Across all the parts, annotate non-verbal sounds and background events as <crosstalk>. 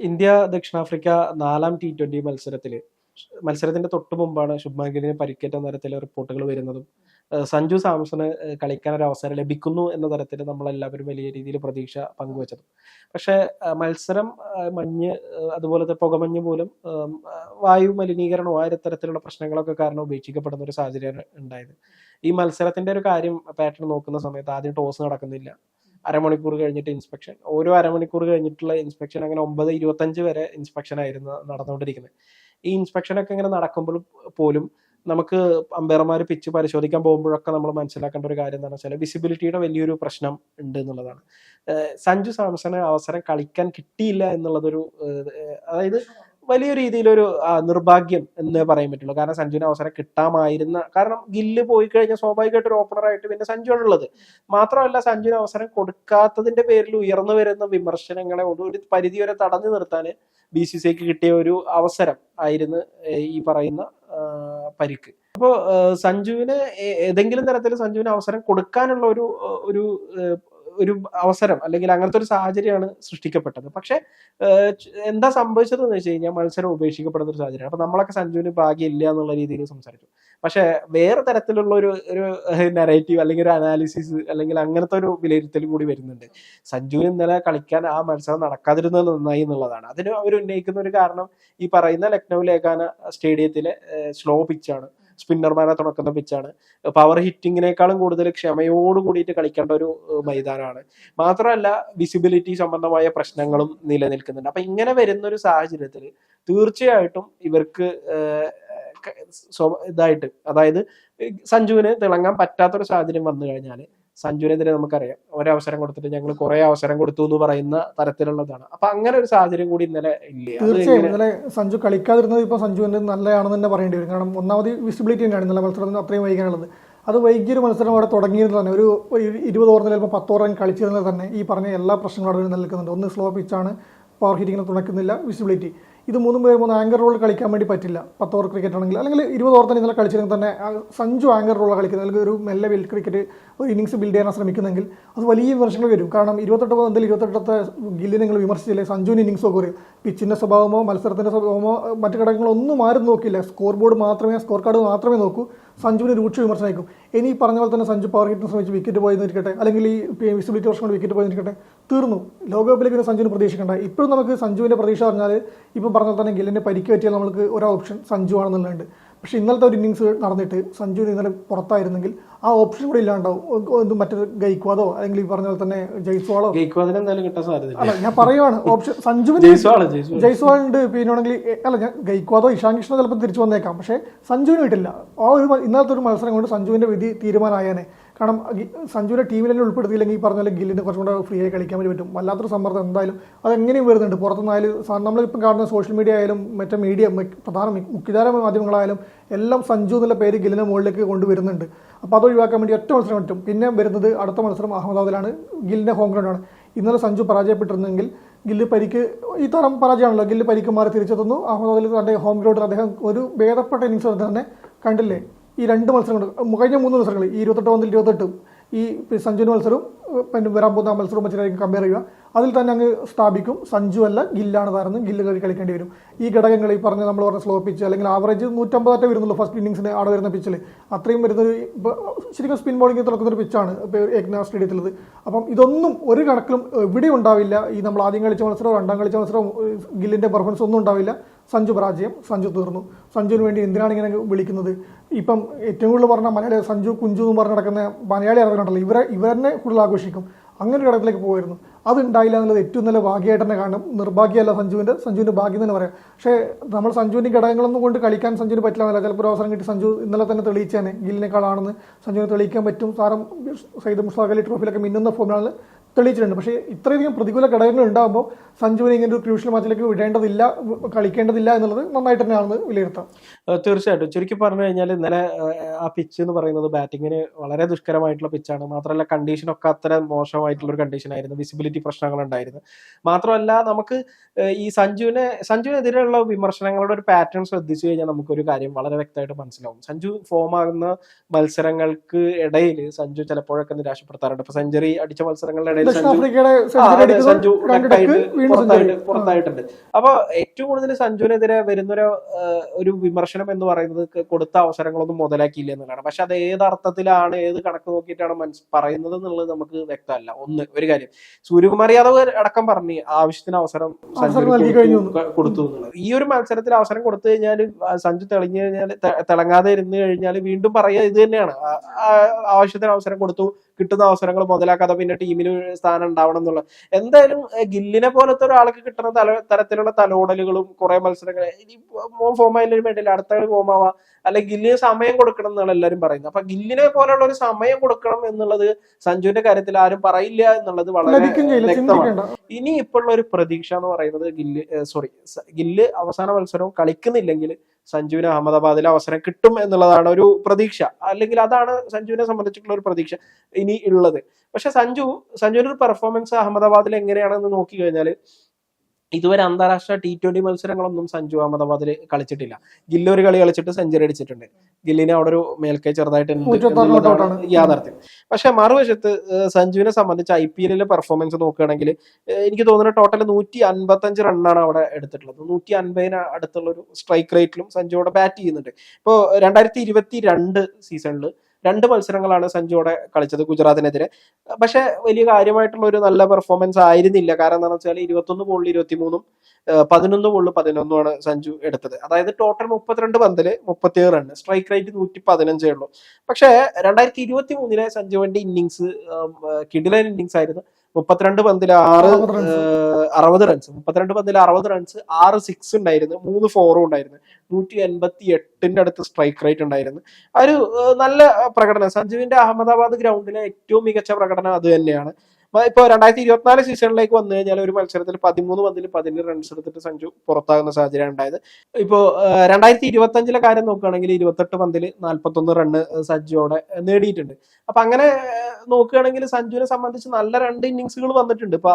India ദക്ഷിണാഫ്രിക്ക നാലാം T twenty മത്സരത്തിൽ മത്സരത്തിന്റെ തൊട്ട് മുമ്പാണ് ശുഭ്മാൻ ഗില്ലിന് പരിക്കേറ്റ തരത്തിലെ റിപ്പോർട്ടുകൾ വരുന്നതും സഞ്ജു സാംസണ് കളിക്കാൻ ഒരു അവസരം ലഭിക്കുന്നു എന്ന തരത്തിൽ നമ്മളെല്ലാവരും വലിയ രീതിയിൽ പ്രതീക്ഷ പങ്കുവച്ചത്. പക്ഷെ മത്സരം മഞ്ഞ് അതുപോലത്തെ പുകമഞ്ഞ് പോലും വായു മലിനീകരണവും ആ തരത്തിലുള്ള പ്രശ്നങ്ങളൊക്കെ കാരണം ഉപേക്ഷിക്കപ്പെടുന്ന ഒരു സാഹചര്യമാണ് ഉണ്ടായത്. ഈ മത്സരത്തിന്റെ ഒരു കാര്യം പാറ്റേൺ നോക്കുന്ന സമയത്ത് ആദ്യം ടോസ് നടക്കുന്നില്ല. അരമണിക്കൂർ കഴിഞ്ഞിട്ട് ഇൻസ്പെക്ഷൻ. ഓരോ അരമണിക്കൂർ കഴിഞ്ഞിട്ടുള്ള ഇൻസ്പെക്ഷൻ അങ്ങനെ ഒമ്പത് ഇരുപത്തഞ്ച് വരെ ഇൻസ്പെക്ഷൻ ആയിരുന്നു നടന്നുകൊണ്ടിരിക്കുന്നത്. ഈ ഇൻസ്പെക്ഷൻ ഒക്കെ ഇങ്ങനെ നടക്കുമ്പോൾ പോലും നമുക്ക് അമ്പയർമാർ പിച്ച് പരിശോധിക്കാൻ പോകുമ്പോഴൊക്കെ നമ്മൾ മനസ്സിലാക്കേണ്ട ഒരു കാര്യം എന്താണെന്ന് വെച്ചാൽ വിസിബിലിറ്റിയുടെ വലിയൊരു പ്രശ്നം ഉണ്ട് എന്നുള്ളതാണ്. സഞ്ജു സാംസണ് അവസരം കളിക്കാൻ കിട്ടിയില്ല എന്നുള്ളതൊരു അതായത് വലിയ രീതിയിലൊരു നിർഭാഗ്യം എന്ന് പറയാൻ പറ്റുള്ളൂ. കാരണം സഞ്ജുവിന് അവസരം കിട്ടാമായിരുന്ന കാരണം ഗില്ല് പോയി കഴിഞ്ഞാൽ സ്വാഭാവികമായിട്ട് ഒരു ഓപ്പണറായിട്ട് പിന്നെ സഞ്ജു ആണുള്ളത് മാത്രമല്ല സഞ്ജുവിന് അവസരം കൊടുക്കാത്തതിന്റെ പേരിൽ ഉയർന്നു വരുന്ന വിമർശനങ്ങളെ ഒരു പരിധി വരെ തടഞ്ഞു നിർത്താൻ ബി സി സിക്ക് കിട്ടിയ ഒരു അവസരം ആയിരുന്നു ഈ പറയുന്ന പരിക്ക്. അപ്പോൾ സഞ്ജുവിന് ഏതെങ്കിലും തരത്തിൽ സഞ്ജുവിന് അവസരം കൊടുക്കാനുള്ള ഒരു ഒരു ഒരു അവസരം അല്ലെങ്കിൽ അങ്ങനത്തെ ഒരു സാഹചര്യമാണ് സൃഷ്ടിക്കപ്പെട്ടത്. പക്ഷെ എന്താ സംഭവിച്ചത് എന്ന് വെച്ച് കഴിഞ്ഞാൽ മത്സരം ഉപേക്ഷിക്കപ്പെടുന്ന ഒരു സാഹചര്യം അപ്പൊ നമ്മളൊക്കെ സഞ്ജുവിന് ഭാഗ്യമില്ല എന്നുള്ള രീതിയിൽ സംസാരിച്ചു. പക്ഷെ വേറെ തരത്തിലുള്ള ഒരു ഒരു നെറേറ്റീവ് അല്ലെങ്കിൽ ഒരു അനാലിസിസ് അല്ലെങ്കിൽ അങ്ങനത്തെ ഒരു വിലയിരുത്തൽ കൂടി വരുന്നുണ്ട്. സഞ്ജു ഇന്നലെ കളിക്കാൻ ആ മത്സരം നടക്കാതിരുന്നത് നന്നായി എന്നുള്ളതാണ്. അതിന് അവർ ഉന്നയിക്കുന്ന ഒരു കാരണം ഈ പറയുന്ന ലക്നൌ ലേഖാന സ്റ്റേഡിയത്തിലെ സ്ലോ പിച്ചാണ് സ്പിന്നർമാരെ തുണക്കുന്ന പിച്ചാണ് പവർ ഹിറ്റിങ്ങിനേക്കാളും കൂടുതൽ ക്ഷമയോട് കൂടിയിട്ട് കളിക്കേണ്ട ഒരു മൈതാനമാണ് മാത്രമല്ല വിസിബിലിറ്റി സംബന്ധമായ പ്രശ്നങ്ങളും നിലനിൽക്കുന്നുണ്ട്. അപ്പൊ ഇങ്ങനെ വരുന്ന ഒരു സാഹചര്യത്തിൽ തീർച്ചയായിട്ടും ഇവർക്ക് ഇതായിട്ട് അതായത് സഞ്ജുവിന് തിളങ്ങാൻ പറ്റാത്തൊരു സാഹചര്യം വന്നു കഴിഞ്ഞാൽ സഞ്ജുവിനെതിരെ നമുക്കറിയാം. ഒരവസരം കൊടുത്തിട്ട് ഞങ്ങൾ കുറെ അവസരം കൊടുത്തു എന്ന് പറയുന്ന തരത്തിലുള്ളതാണ്. അപ്പൊ അങ്ങനെ ഒരു സാഹചര്യം കൂടി ഇന്നലെ ഇല്ലേ. തീർച്ചയായും. ഇന്നലെ സഞ്ജു കളിക്കാതിരുന്നത് ഇപ്പൊ സഞ്ജുവിന്റെ നല്ലതാണെന്ന് തന്നെ പറയേണ്ടി വരും. കാരണം ഒന്നാമത് വിസിബിലിറ്റി തന്നെയാണ് ഇന്നലെ മത്സരത്തിന് അത്രയും വൈകാനുള്ളത്. അത് വൈകിയൊരു മത്സരം അവിടെ തുടങ്ങിയത് തന്നെ. ഒരു ഇരുപത് ഓവറിൽ ചിലപ്പോൾ പത്ത് ഓവർ കളിച്ചിരുന്നത് തന്നെ ഈ പറഞ്ഞ എല്ലാ പ്രശ്നങ്ങളും അവിടെ നിലനിൽക്കുന്നുണ്ട്. ഒന്ന് സ്ലോ പിച്ചാണ് പവർ ഹിറ്റിങ്ങിനെ തുണക്കുന്നില്ല വിസിബിലിറ്റി ഇത് മൂന്നും പേര് മൂന്ന് ആങ്കർ റോളിൽ കളിക്കാൻ വേണ്ടി പറ്റില്ല. പത്ത് ഓവർ ക്രിക്കറ്റ് ആണെങ്കിൽ അല്ലെങ്കിൽ ഇരുപത് ഓവർ തന്നെ ഇന്നലെ കളിച്ചിരുന്നെങ്കിൽ തന്നെ സഞ്ജു ആങ്കർ റോളാണ് കളിക്കുന്നത്. അല്ലെങ്കിൽ ഒരു മെല്ലെ വെൽ ക്രിക്കറ്റ് ഒരു ഇന്നിങ്സ് ബിൽഡ് ചെയ്യാൻ ശ്രമിക്കുന്നെങ്കിൽ അത് വലിയ വിമർശനങ്ങൾ വരും. കാരണം ഇരുപത്തെട്ട് മുതൽ ഇരുപത്തെട്ടത്തെ ഗില്ലിനെ നിങ്ങൾ വിമർശിച്ചില്ലേ? സഞ്ജുവിന് ഇന്നിങ്സ് ഒക്കെ ഒരു പിച്ചിന്റെ സ്വഭാവമോ മത്സരത്തിന്റെ സ്വഭാവമോ മറ്റു ഘടകങ്ങളോ ഒന്നും ആരും നോക്കില്ല സ്കോർ ബോർഡ് മാത്രമേ സ്കോർ കാർഡ് മാത്രമേ നോക്കൂ. സഞ്ജുവിന് രൂക്ഷ വിമർശനമായിരിക്കും. ഇനി പറഞ്ഞ പോലെ തന്നെ സഞ്ജു പവർ ഹിറ്റിനെ ശ്രമിച്ച് വിക്കറ്റ് പോയെന്നിരിക്കട്ടെ അല്ലെങ്കിൽ ഈ വിസിബിലിറ്റി വർഷം കൊണ്ട് വിക്കറ്റ് പോയെന്നിരിക്കട്ടെ തീർന്നു. ലോകകപ്പിലേക്ക് ഒരു സഞ്ജുവിന് പ്രതീക്ഷിക്കേണ്ട. ഇപ്പോഴും നമുക്ക് സഞ്ജുവിന്റെ പ്രതീക്ഷ പറഞ്ഞാൽ ഇപ്പം പറഞ്ഞ പോലെ തന്നെ ഗില്ലിന്റെ പരിക്ക് പറ്റിയാൽ നമുക്ക് ഒരു ഓപ്ഷൻ സഞ്ജു ആണെന്നുള്ളതുണ്ട്. പക്ഷെ ഇന്നലത്തെ ഒരു ഇന്നിങ്സ് നടന്നിട്ട് സഞ്ജു ഇന്നലെ പുറത്തായിരുന്നെങ്കിൽ ആ ഓപ്ഷൻ കൂടെ ഇല്ലാണ്ടാവും. എന്തും മറ്റൊരു ഗൈക്വാദോ അല്ലെങ്കിൽ ഈ പറഞ്ഞ പോലെ തന്നെ ജയ്സ്വാളോ. അല്ല ഞാൻ പറയുവാണ് ഓപ്ഷൻ സഞ്ജുവിന് <laughs> ജയ്സ്വാളുണ്ട് ജയ്സ്വാൾ ജയ്സ്വാൾ ഉണ്ട് പിന്നാണെങ്കിൽ അല്ല ഞാൻ ഗൈക്വാദോ ഇഷാൻ കൃഷ്ണ ചിലപ്പോൾ തിരിച്ചു വന്നേക്കാം. പക്ഷേ സഞ്ജുവിന് കിട്ടില്ല. ആ ഒരു ഇന്നലത്തെ ഒരു മത്സരം കൊണ്ട് സഞ്ജുവിന്റെ വിധി തീരുമാനമായേനെ. കാരണം സഞ്ജുവിനെ ടീമിൽ ഉൾപ്പെടുത്തിയില്ലെങ്കിൽ ഈ പറഞ്ഞാൽ ഗില്ലിന് കുറച്ചും കൂടെ ഫ്രീ ആയി കളിക്കാൻ വേണ്ടി പറ്റും. വല്ലാത്തൊരു സമ്മർദ്ദം എന്തായാലും അതെങ്ങനെയും വരുന്നുണ്ട്. പുറത്തുനിന്നായാലും നമ്മളിപ്പം കാണുന്ന സോഷ്യൽ മീഡിയ ആയാലും മറ്റേ മീഡിയ പ്രധാന മുഖ്യധാര മാധ്യമങ്ങളായാലും എല്ലാം സഞ്ജു എന്നുള്ള പേര് ഗില്ലിന് മുകളിലേക്ക് കൊണ്ടുവരുന്നുണ്ട്. അപ്പോൾ അത് ഒഴിവാക്കാൻ വേണ്ടി ഒറ്റ മത്സരം പറ്റും. പിന്നെ വരുന്നത് അടുത്ത മത്സരം അഹമ്മദാബാദിലാണ്. ഗില്ലിന്റെ ഹോം ഗ്രൗണ്ടാണ് ഇന്നലെ സഞ്ജു പരാജയപ്പെട്ടിരുന്നെങ്കിൽ ഗില്ല് പരിക്ക് ഈ തരം പരാജയമാണല്ലോ. ഗില്ല് പരിക്ക് മാറി തിരിച്ചെത്തുന്നു. അഹമ്മദാബാദിൽ തന്റെ ഹോം ഗ്രൗണ്ടിൽ അദ്ദേഹം ഒരു ഭേദപ്പെട്ട ഇന്നിങ്സ് തന്നെ കണ്ടില്ലേ? ഈ രണ്ട് മത്സരങ്ങൾ കഴിഞ്ഞ മൂന്ന് മത്സരങ്ങൾ ഈ ഇരുപത്തെട്ട് ഒന്നിൽ ഇരുപത്തെട്ടും ഈ സഞ്ജുവിന് മത്സരവും പിന്നെ വരാൻ പോകുന്ന മത്സരവും മറ്റൊരായിരിക്കും കമ്പയർ ചെയ്യുക. അതിൽ തന്നെ അങ്ങ് സ്ഥാപിക്കും. സഞ്ജു അല്ല ഗില്ലാണ് താരെന്ന് ഗില്ല് കളി കളിക്കേണ്ടി വരും. ഈ ഘടകങ്ങൾ ഈ പറഞ്ഞ നമ്മൾ പറഞ്ഞ സ്ലോ പിച്ച് അല്ലെങ്കിൽ ആവറേജ് നൂറ്റമ്പതാറ്റേ വരുന്നുള്ളൂ ഫസ്റ്റ് ഇന്നിങ്സിന് അവിടെ വരുന്ന പിച്ചിൽ അത്രയും വരുന്നൊരു ശരിക്കും സ്പിൻ ബോളിംഗ് തുടക്കുന്നൊരു പിച്ചാണ് ഏകനാ സ്റ്റേഡിയത്തിലത് അപ്പം ഇതൊന്നും ഒരു കണക്കിലും എവിടെ ഉണ്ടാവില്ല. ഈ നമ്മൾ ആദ്യം കളിച്ച മത്സരവും രണ്ടാം കളിച്ച മത്സരവും ഗില്ലിന്റെ പെർഫോമൻസ് ഒന്നും ഉണ്ടാവില്ല. സഞ്ജു പരാജയം സഞ്ജു തീർന്നു. സഞ്ജുവിന് വേണ്ടി എന്തിനാണ് ഇങ്ങനെ വിളിക്കുന്നത്? ഇപ്പം ഏറ്റവും കൂടുതൽ പറഞ്ഞ മലയാളി സഞ്ജു കുഞ്ചു എന്ന് പറഞ്ഞ് നടക്കുന്ന മലയാളി അറിവുണ്ടല്ലോ ഇവരെ ഇവരെന്നെ കൂടുതൽ ആഘോഷിക്കും. അങ്ങനെ ഒരു ഘടകത്തിലേക്ക് പോയിരുന്നു അതുണ്ടായില്ല എന്നുള്ളത് ഏറ്റവും നല്ല ഭാഗ്യമായിട്ട് തന്നെ കാണും. നിർഭാഗ്യമല്ല സഞ്ജുവിന്റെ സഞ്ജുവിന്റെ ഭാഗ്യം തന്നെ പറയാം. പക്ഷേ നമ്മൾ സഞ്ജുവിന്റെ ഘടകങ്ങളൊന്നും കൊണ്ട് കളിക്കാൻ സഞ്ജുവിന് പറ്റില്ല എന്നല്ല. ചിലപ്പോൾ ഒരു അവസരം കിട്ടി സഞ്ജു ഇന്നലെ തന്നെ തെളിയിച്ചേനെ. ഗില്ലിനേക്കാളാണെന്ന് സഞ്ജുവിനെ തെളിയിക്കാൻ പറ്റും. താരം സൈദ് മുസ്ലാഖലി ട്രോഫിയിലൊക്കെ മിന്നുന്ന ഫോമിലാണ് തെളിയിച്ചിട്ടുണ്ട്. പക്ഷേ ഇത്രയധികം പ്രതികൂല ഘടകങ്ങൾ ഉണ്ടാകുമ്പോൾ സഞ്ജുവിനെ ഇങ്ങനെ ഒരു ക്രൂഷ്യൽ മാച്ചിലേക്ക് വിടേണ്ടതില്ല കളിക്കേണ്ടതില്ല എന്നുള്ളത് നന്നായിട്ട് തന്നെയാണെന്ന് വിലയിരുത്താം. തീർച്ചയായിട്ടും. ചുരുക്കി പറഞ്ഞു കഴിഞ്ഞാൽ ഇന്നലെ ആ പിച്ച് എന്ന് പറയുന്നത് ബാറ്റിങ്ങിന് വളരെ ദുഷ്കരമായിട്ടുള്ള പിച്ചാണ് മാത്രമല്ല കണ്ടീഷൻ ഒക്കെ അത്ര മോശമായിട്ടുള്ള ഒരു കണ്ടീഷൻ ആയിരുന്നു. വിസിബിലിറ്റി പ്രശ്നങ്ങൾ ഉണ്ടായിരുന്നു മാത്രമല്ല നമുക്ക് ഈ സഞ്ജുവിനെ സഞ്ജുവിനെതിരെയുള്ള വിമർശനങ്ങളുടെ ഒരു പാറ്റേൺ ശ്രദ്ധിച്ചു കഴിഞ്ഞാൽ നമുക്കൊരു കാര്യം വളരെ വ്യക്തമായിട്ട് മനസ്സിലാവും. സഞ്ജു ഫോം ആകുന്ന മത്സരങ്ങൾക്ക് ഇടയിൽ സഞ്ജു ചിലപ്പോഴൊക്കെ നിരാശപ്പെടുത്താറുണ്ട്. ഇപ്പൊ സെഞ്ചുറി അടിച്ച മത്സരങ്ങളുടെ ഇടയിൽ സഞ്ജു. പുറത്തായിട്ടുണ്ട്. അപ്പൊ ഏറ്റവും കൂടുതൽ സഞ്ജുവിനെതിരെ വരുന്നൊരു ഒരു വിമർശനം എന്ന് പറയുന്നത് കൊടുത്ത അവസരങ്ങളൊന്നും മുതലാക്കിയില്ല എന്നുള്ളതാണ്. പക്ഷെ അത് ഏത് അർത്ഥത്തിലാണ് ഏത് കണക്ക് നോക്കിയിട്ടാണ് മനസ് പറയുന്നത് എന്നുള്ളത് നമുക്ക് വ്യക്തമല്ല. ഒന്ന് ഒരു കാര്യം. സൂര്യകുമാർ യാദവ് അടക്കം പറഞ്ഞു ആവശ്യത്തിന് അവസരം സഞ്ജു കൊടുത്തു- ഈ ഒരു മത്സരത്തിൽ അവസരം കൊടുത്തു കഴിഞ്ഞാൽ സഞ്ജു തെളിഞ്ഞു കഴിഞ്ഞാൽ തിളങ്ങാതെ ഇരുന്ന് കഴിഞ്ഞാൽ വീണ്ടും പറയുക ഇത് തന്നെയാണ്. ആവശ്യത്തിന് അവസരം കൊടുത്തു കിട്ടുന്ന അവസരങ്ങൾ മുതലാക്കാതെ പിന്നെ ടീമിന് സ്ഥാനം ഉണ്ടാവണം എന്നുള്ള എന്തായാലും ഗില്ലിനെ പോലത്തെ ഒരാൾക്ക് കിട്ടുന്ന തല തരത്തിലുള്ള തലോടലുകളും കുറെ മത്സരങ്ങൾ ഇനി മോൻ ഫോം ആയാലും വേണ്ടില്ല അടുത്ത കളി ഫോം ആവാം. അല്ലെ ഗില്ലിന് സമയം കൊടുക്കണം എന്നാണ് എല്ലാവരും പറയുന്നത്. അപ്പൊ ഗില്ലിനെ പോലുള്ള ഒരു സമയം കൊടുക്കണം എന്നുള്ളത് സഞ്ജുവിന്റെ കാര്യത്തിൽ ആരും പറയില്ല എന്നുള്ളത് വളരെ വ്യക്തമാണ്. ഇനി ഇപ്പോഴുള്ള ഒരു പ്രതീക്ഷ എന്ന് പറയുന്നത് ഗില്ല് സോറി ഗില്ല് അവസാന മത്സരവും കളിക്കുന്നില്ലെങ്കിൽ സഞ്ജുവിന് അഹമ്മദാബാദിൽ അവസരം കിട്ടും എന്നുള്ളതാണ് ഒരു പ്രതീക്ഷ. അല്ലെങ്കിൽ അതാണ് സഞ്ജുവിനെ സംബന്ധിച്ചിട്ടുള്ള ഒരു പ്രതീക്ഷ ഇനി ഉള്ളത്. പക്ഷെ സഞ്ജു സഞ്ജുവിന്റെ ഒരു പെർഫോമൻസ് അഹമ്മദാബാദിൽ എങ്ങനെയാണെന്ന് നോക്കി കഴിഞ്ഞാൽ ഇതുവരെ അന്താരാഷ്ട്ര ടി ട്വന്റി മത്സരങ്ങളൊന്നും സഞ്ജു അഹമ്മദാബാദിൽ കളിച്ചിട്ടില്ല. ഗില്ലി ഒരു കളി കളിച്ചിട്ട് സെഞ്ചുറി അടിച്ചിട്ടുണ്ട്. ഗില്ലിനെ അവിടെ ഒരു മേൽക്കൈ ചെറുതായിട്ട്. യാഥാർത്ഥ്യം. പക്ഷെ മറുവശത്ത് സഞ്ജുവിനെ സംബന്ധിച്ച് ഐ പി എല്ലിലെ പെർഫോമൻസ് നോക്കുകയാണെങ്കിൽ എനിക്ക് തോന്നുന്നു ടോട്ടൽ നൂറ്റി അൻപത്തഞ്ച് റണ്ണാണ് അവിടെ എടുത്തിട്ടുള്ളത്. നൂറ്റി അൻപതിന് അടുത്തുള്ള ഒരു സ്ട്രൈക്ക് റേറ്റിലും സഞ്ജു അവിടെ ബാറ്റ് ചെയ്യുന്നുണ്ട്. ഇപ്പോൾ രണ്ടായിരത്തി ഇരുപത്തി രണ്ട് സീസണിൽ രണ്ട് മത്സരങ്ങളാണ് സഞ്ജുവോടെ കളിച്ചത് ഗുജറാത്തിനെതിരെ. പക്ഷെ വലിയ കാര്യമായിട്ടുള്ള ഒരു നല്ല പെർഫോമൻസ് ആയിരുന്നില്ല. കാരണം എന്താണെന്ന് വെച്ചാൽ ഇരുപത്തൊന്ന് ബോളിൽ ഇരുപത്തി മൂന്നും പതിനൊന്ന് ബോളിൽ പതിനൊന്നുമാണ് സഞ്ജു എടുത്തത്. അതായത് ടോട്ടൽ മുപ്പത്തിരണ്ട് പന്തിൽ മുപ്പത്തിയേഴ് റൺ സ്ട്രൈക്ക് റേറ്റ് നൂറ്റി പതിനഞ്ചേ ഉള്ളൂ. പക്ഷേ രണ്ടായിരത്തി ഇരുപത്തി മൂന്നിലെ സഞ്ജുവിന്റെ ഇന്നിങ്സ് കിഡിലൻ ഇന്നിങ്സ് ആയിരുന്നു. മുപ്പത്തിരണ്ട് പന്തിൽ ആറ് അറുപത് റൺസ് മുപ്പത്തിരണ്ട് പന്തിൽ അറുപത് റൺസ് ആറ് സിക്സ് ഉണ്ടായിരുന്നു മൂന്ന് ഫോറും ഉണ്ടായിരുന്നു. നൂറ്റി എൺപത്തി എട്ടിന്റെ അടുത്ത് സ്ട്രൈക്ക് റേറ്റ് ഉണ്ടായിരുന്നു. ആ ഒരു നല്ല പ്രകടനം. സഞ്ജുവിന്റെ അഹമ്മദാബാദ് ഗ്രൗണ്ടിലെ ഏറ്റവും മികച്ച പ്രകടനം അത് തന്നെയാണ്. മ- ഇപ്പൊ രണ്ടായിരത്തി ഇരുപത്തിനാല് സീസണിലേക്ക് വന്നു കഴിഞ്ഞാൽ ഒരു മത്സരത്തിൽ പതിമൂന്ന് പന്തിൽ പതിനേഴ് റൺസ് എടുത്തിട്ട് സഞ്ജു പുറത്താകുന്ന സാഹചര്യം ഉണ്ടായത്. ഇപ്പോൾ രണ്ടായിരത്തി ഇരുപത്തി അഞ്ചിലെ കാര്യം നോക്കുകയാണെങ്കിൽ ഇരുപത്തെട്ട് പന്തിൽ നാൽപ്പത്തൊന്ന് റണ്ണ് സഞ്ജുവോടെ നേടിയിട്ടുണ്ട്. അപ്പൊ അങ്ങനെ നോക്കുകയാണെങ്കിൽ സഞ്ജുവിനെ സംബന്ധിച്ച് നല്ല രണ്ട് ഇന്നിങ്സുകൾ വന്നിട്ടുണ്ട്. ഇപ്പൊ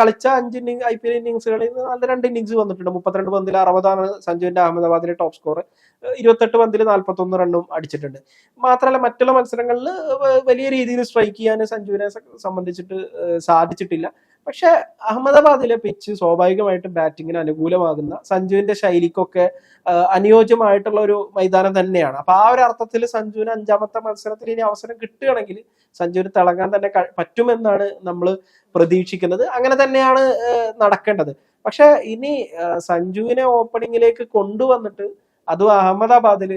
കളിച്ച അഞ്ച് ഇന്നിംഗ് ഐ പി എൽ ഇന്നിങ്സുകളിൽ നല്ല രണ്ട് ഇന്നിങ്സ് വന്നിട്ടുണ്ട്. മുപ്പത്തിരണ്ട് പന്തിൽ അറുപതാണ് സഞ്ജുവിന്റെ അഹമ്മദാബാദിലെ ടോപ്പ് സ്കോർ ഇരുപത്തെട്ട് പന്തിൽ നാൽപ്പത്തൊന്ന് റണ്ണും അടിച്ചിട്ടുണ്ട്. മാത്രമല്ല മറ്റുള്ള മത്സരങ്ങളിൽ വലിയ രീതിയിൽ സ്ട്രൈക്ക് ചെയ്യാൻ സഞ്ജുവിനെ സ- സംബന്ധിച്ചിട്ട് സാധിച്ചിട്ടില്ല. പക്ഷെ അഹമ്മദാബാദിലെ പിച്ച് സ്വാഭാവികമായിട്ട് ബാറ്റിങ്ങിന് അനുകൂലമാകുന്ന സഞ്ജുവിന്റെ ശൈലിക്കൊക്കെ അനുയോജ്യമായിട്ടുള്ള ഒരു മൈതാനം തന്നെയാണ്. അപ്പൊ ആ ഒരു അർത്ഥത്തിൽ സഞ്ജുവിന് അഞ്ചാമത്തെ മത്സരത്തിൽ ഇനി അവസരം കിട്ടുകയാണെങ്കിൽ സഞ്ജുവിന് തിളങ്ങാൻ തന്നെ പറ്റുമെന്നാണ് നമ്മൾ പ്രതീക്ഷിക്കുന്നത്. അങ്ങനെ തന്നെയാണ് നടക്കേണ്ടത്. പക്ഷെ ഇനി സഞ്ജുവിനെ ഓപ്പണിങ്ങിലേക്ക് കൊണ്ടുവന്നിട്ട് അതും അഹമ്മദാബാദിൽ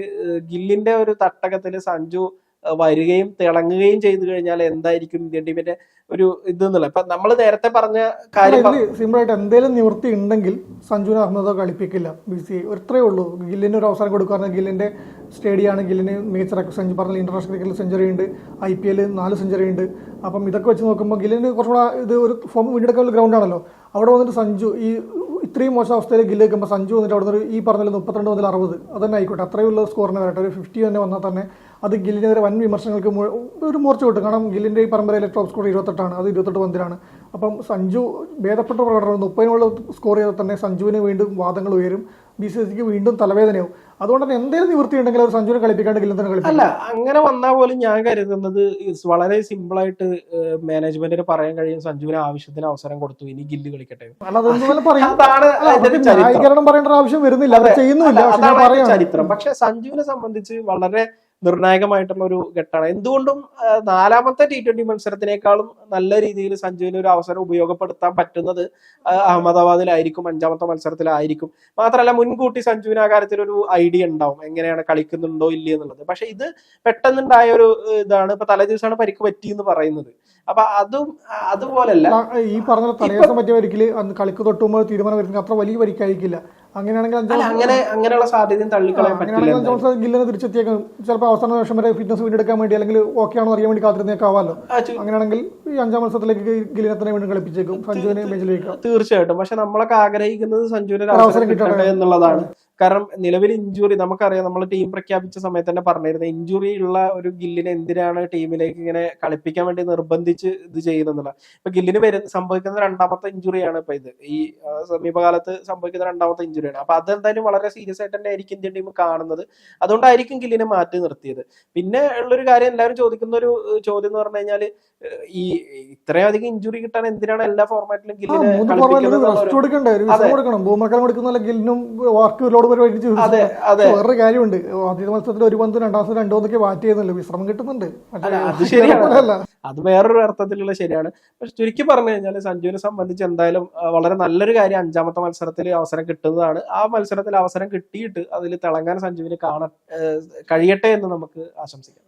ഗില്ലിന്റെ ഒരു തട്ടകത്തിൽ സഞ്ജു വരികയും തിളങ്ങുകയും ചെയ്തു കഴിഞ്ഞാൽ എന്തായിരിക്കും ഇന്ത്യൻ ടീമിന്റെ ഒരു ഇത് എന്നുള്ളത്? ഇപ്പൊ നമ്മൾ നേരത്തെ പറഞ്ഞ കാര്യം സിമ്പിൾ ആയിട്ട് എന്തെങ്കിലും നിവൃത്തി ഉണ്ടെങ്കിൽ സഞ്ജു അഹമ്മദോ കളിപ്പിക്കില്ല. ബി സി ഇത്രയേ ഉള്ളൂ. ഗില്ലിന് ഒരു അവസരം കൊടുക്കുകയാണെങ്കിൽ ഗില്ലിന്റെ സ്റ്റേഡിയാണ് ഗില്ലിന് മികച്ച സഞ്ജു പറഞ്ഞ ഇന്റർനാഷണൽ ക്രിക്കറ്റിൽ സെഞ്ചുറി ഉണ്ട്. ഐ പി എൽ നാല് സെഞ്ചുറി ഉണ്ട്. അപ്പം ഇതൊക്കെ വെച്ച് നോക്കുമ്പോൾ ഗില്ലിന് കുറച്ചുകൂടെ ഇത് ഒരു ഫോം വീണ്ടെടുക്കാനുള്ള ഗ്രൗണ്ട് ആണല്ലോ. അവിടെ വന്നിട്ട് സഞ്ജു ഈ ഇത്രയും മോശം അവസ്ഥയിൽ ഗില്ല് വെക്കുമ്പോൾ സഞ്ജു വന്നിട്ട് അവിടെ നിന്ന് ഈ പറഞ്ഞ മുപ്പത്തിരണ്ട് മുതൽ അറുപത് അത് തന്നെ ആയിക്കോട്ടെ അത്രയുള്ള സ്കോറിന് വരട്ടെ. ഒരു ഫിഫ്റ്റി തന്നെ വന്നാൽ തന്നെ അത് ഗില്ലിനെതിരെ വൻ വിമർശനങ്ങൾക്ക് മു- ഒരു മോർച്ച കിട്ടും. കാരണം ഗില്ലിന്റെ ഈ പരമ്പരയിലെ ടോപ്പ് സ്കോർ ഇരുപത്തെട്ടാണ്. അത് ഇരുപത്തെട്ട് പന്തിലാണ്. അപ്പം സഞ്ജു ഭേദപ്പെട്ട പ്രകടനം മുപ്പതിനുള്ള സ്കോർ ചെയ്താൽ തന്നെ സഞ്ജുവിന് വീണ്ടും വാദങ്ങൾ ഉയരും. ബി സി സിക്ക് വീണ്ടും തലവേദനയാവും അതുകൊണ്ട് തന്നെ എന്തെങ്കിലും നിവൃത്തി ഉണ്ടെങ്കിൽ അത് സഞ്ജുവിനെ കളിപ്പിക്കാണ്ട് ഗില്ലിനെ തന്നെ കളിപ്പിക്കും. അല്ല അങ്ങനെ വന്നാൽ പോലും ഞാൻ കരുതുന്നത് വളരെ സിമ്പിൾ ആയിട്ട് മാനേജ്മെന്റിന് പറയാൻ കഴിയും സഞ്ജുവിന് ആവശ്യത്തിന് അവസരം കൊടുത്തു ഇനി ഗില്ല് കളിക്കട്ടെ. പറയേണ്ട ആവശ്യം വരുന്നില്ല. ചരിത്രം. പക്ഷെ സഞ്ജുവിനെ സംബന്ധിച്ച് വളരെ നിർണായകമായിട്ടുള്ള ഒരു ഘട്ടമാണ്. എന്തുകൊണ്ടും നാലാമത്തെ ടി ട്വന്റി മത്സരത്തിനേക്കാളും നല്ല രീതിയിൽ സഞ്ജുവിന് ഒരു അവസരം ഉപയോഗപ്പെടുത്താൻ പറ്റുന്നത് അഹമ്മദാബാദിലായിരിക്കും അഞ്ചാമത്തെ മത്സരത്തിലായിരിക്കും. മാത്രമല്ല മുൻകൂട്ടി സഞ്ജുവിന് ആ കാര്യത്തിൽ ഒരു ഐഡിയ ഉണ്ടാവും എങ്ങനെയാണ് കളിക്കുന്നുണ്ടോ ഇല്ലേ എന്നുള്ളത്. പക്ഷെ ഇത് പെട്ടെന്നുണ്ടായ ഒരു ഇതാണ്. ഇപ്പൊ തലേ ദിവസമാണ് പരിക്ക് പറ്റി എന്ന് പറയുന്നത്. അപ്പൊ അതും അതുപോലല്ല. ഈ പറഞ്ഞ തലേ ദിവസം പറ്റിയ പരിക്കിൽ കളിക്ക് തൊട്ടുമ്പോൾ തീരുമാനം വരുന്നത് അത്ര വലിയ പരിക്കായിരിക്കില്ല. അങ്ങനെയാണെങ്കിൽ അങ്ങനെ അങ്ങനെയുള്ള സാധ്യതയും തള്ളിക്കളയാൻ പറ്റില്ല അങ്ങനെയാണെങ്കിൽ ജോൺസൺ ഗില്ലിനെ തിരിച്ചെത്തിയേക്കും. ചിലപ്പോൾ അവസാന നിമിഷം വരെ ഫിറ്റ്നസ് വീണ്ടെടുക്കാൻ വേണ്ടി അല്ലെങ്കിൽ ഓക്കെ അറിയാൻ വേണ്ടി കാത്തിരുന്നേക്കാവാലോ അങ്ങനെയാണെങ്കിൽ ഈ അഞ്ചാം മത്സരത്തിലേക്ക് ഗില്ലിനെ തന്നെ വീണ്ടും കളിപ്പിച്ചേക്കും. സഞ്ജുവിനെ ബെഞ്ചിലേക്ക് തീർച്ചയായിട്ടും. പക്ഷെ നമ്മളൊക്കെ ആഗ്രഹിക്കുന്നത് സഞ്ജുവിന് ഒരു അവസരം കിട്ടട്ടെ. എന്നുള്ളതാണ്. കാരണം നിലവിൽ ഇഞ്ചുറി നമുക്കറിയാം നമ്മൾ ടീം പ്രഖ്യാപിച്ച സമയത്ത് തന്നെ പറഞ്ഞിരുന്നത് ഇഞ്ചുറി ഉള്ള ഒരു ഗില്ലിനെ എന്തിനാണ് ടീമിലേക്ക് ഇങ്ങനെ കളിപ്പിക്കാൻ വേണ്ടി നിർബന്ധിച്ച് ഇത് ചെയ്യുന്നുള്ള ഇപ്പൊ ഗില്ലിന് വരു സംഭവിക്കുന്ന രണ്ടാമത്തെ ഇഞ്ചുറിയാണ് ഇപ്പൊ ഇത്. ഈ സമീപകാലത്ത് സംഭവിക്കുന്ന രണ്ടാമത്തെ ഇഞ്ചുറിയാണ് അപ്പൊ അതെന്തായാലും വളരെ സീരിയസ് ആയിട്ട് തന്നെ ആയിരിക്കും ഇന്ത്യൻ ടീം കാണുന്നത്. അതുകൊണ്ടായിരിക്കും ഗില്ലിനെ മാറ്റി നിർത്തിയത്. പിന്നെ ഉള്ളൊരു കാര്യം എല്ലാവരും ചോദിക്കുന്ന ഒരു ചോദ്യം എന്ന് പറഞ്ഞു കഴിഞ്ഞാൽ ഈ ഇത്രയധികം ഇഞ്ചുറി കിട്ടാൻ എന്തിനാണ് എല്ലാ ഫോർമാറ്റിലും അതെ. അതെ കാര്യമുണ്ട്. ആദ്യ മത്സരത്തിൽ ഒരു പന്ത് രണ്ടാം മത്സരം രണ്ടു പന്തൊക്കെ ബാറ്റ് ചെയ്യുന്നല്ലോ വിശ്രമം കിട്ടുന്നുണ്ട്. അത് <laughs> ശരിയാണ്. അത് വേറൊരു അർത്ഥത്തിലുള്ള ശരിയാണ്. പക്ഷെ ചുരുക്കി പറഞ്ഞു കഴിഞ്ഞാൽ സഞ്ജുവിനെ സംബന്ധിച്ച് എന്തായാലും വളരെ നല്ലൊരു കാര്യം അഞ്ചാമത്തെ മത്സരത്തിൽ അവസരം കിട്ടുന്നതാണ്. ആ മത്സരത്തിൽ അവസരം കിട്ടിയിട്ട് അതിൽ തിളങ്ങാൻ സഞ്ജുവിന് കാണ കഴിയട്ടെ എന്ന് നമുക്ക് ആശംസിക്കാം.